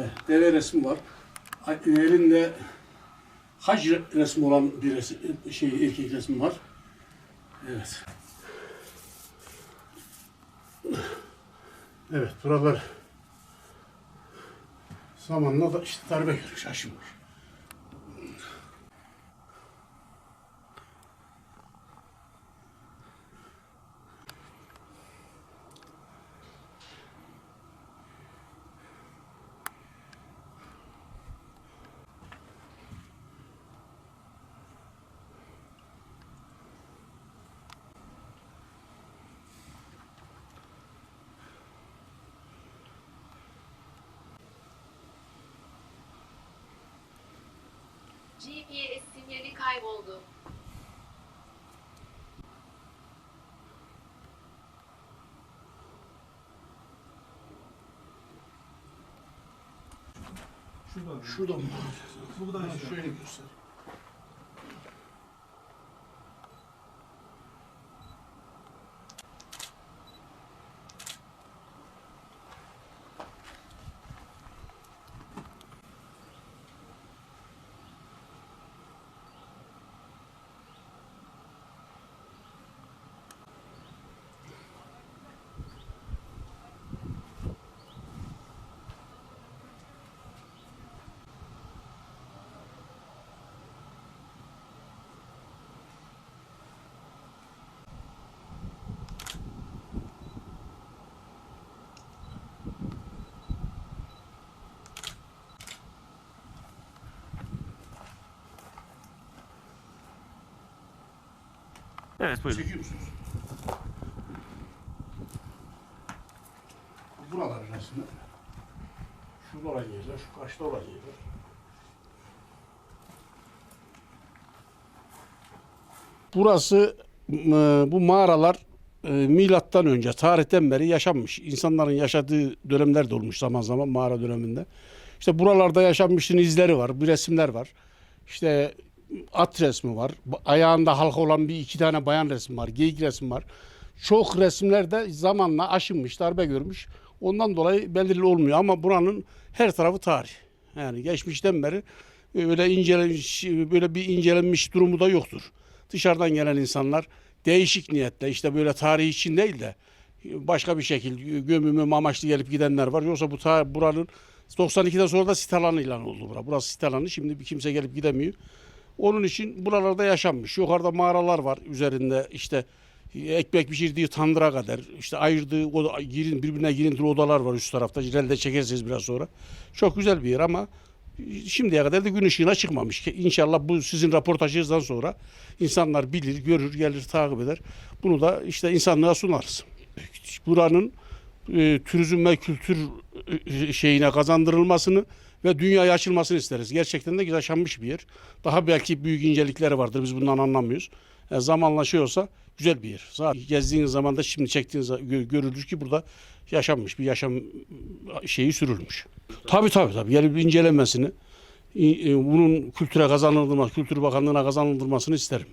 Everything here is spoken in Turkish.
Evet, deve resmi var. Elinde hac resmi olan bir resim, şey, erkek resmi var. Evet. Evet, buralar zamanla da işte darbe görmüş, aşınmış. GPS sinyali kayboldu. Şurada. Şurada mı? Buradan. Şöyle göster. Evet buyurun. Çekiyor musunuz? Buralar resmi. Şurada olan şu karşıda olan yerler. Burası e, bu mağaralar e, milattan önce tarihten beri yaşanmış. İnsanların yaşadığı dönemler de olmuş zaman zaman mağara döneminde. İşte buralarda yaşanmışın izleri var, bir resimler var. İşte at resmi var. Ayağında halka olan bir iki tane bayan resmi var. Geyik resmi var. Çok resimler de zamanla aşınmış, darbe görmüş. Ondan dolayı belirli olmuyor ama buranın her tarafı tarih. Yani geçmişten beri öyle incelenmiş, böyle bir incelenmiş durumu da yoktur. Dışarıdan gelen insanlar değişik niyetle işte böyle tarih için değil de başka bir şekilde gömümü amaçlı gelip gidenler var. Yoksa bu ta, buranın 92'den sonra da sit alanı ilan oldu bura. Burası sit alanı. Şimdi kimse gelip gidemiyor. Onun için buralarda yaşanmış. Yukarıda mağaralar var üzerinde işte ekmek pişirdiği tandıra kadar işte ayırdığı oda, girin, birbirine girintili odalar var üst tarafta. Jirelde çekersiniz biraz sonra. Çok güzel bir yer ama şimdiye kadar da gün ışığına çıkmamış. İnşallah bu sizin röportajınızdan sonra insanlar bilir, görür, gelir, takip eder. Bunu da işte insanlığa sunarız. Buranın e, turizm ve kültür e, şeyine kazandırılmasını ve dünyaya açılmasını isteriz. Gerçekten de yaşanmış bir yer. Daha belki büyük incelikleri vardır. Biz bundan anlamıyoruz. E, zamanla güzel bir yer. Zaten gezdiğiniz zaman da şimdi çektiğiniz görülür ki burada yaşanmış bir yaşam şeyi sürülmüş. Tabii tabii tabii. Gelip incelenmesini, i- e, bunun kültüre kazanılması, Kültür Bakanlığı'na kazanılmasını isterim.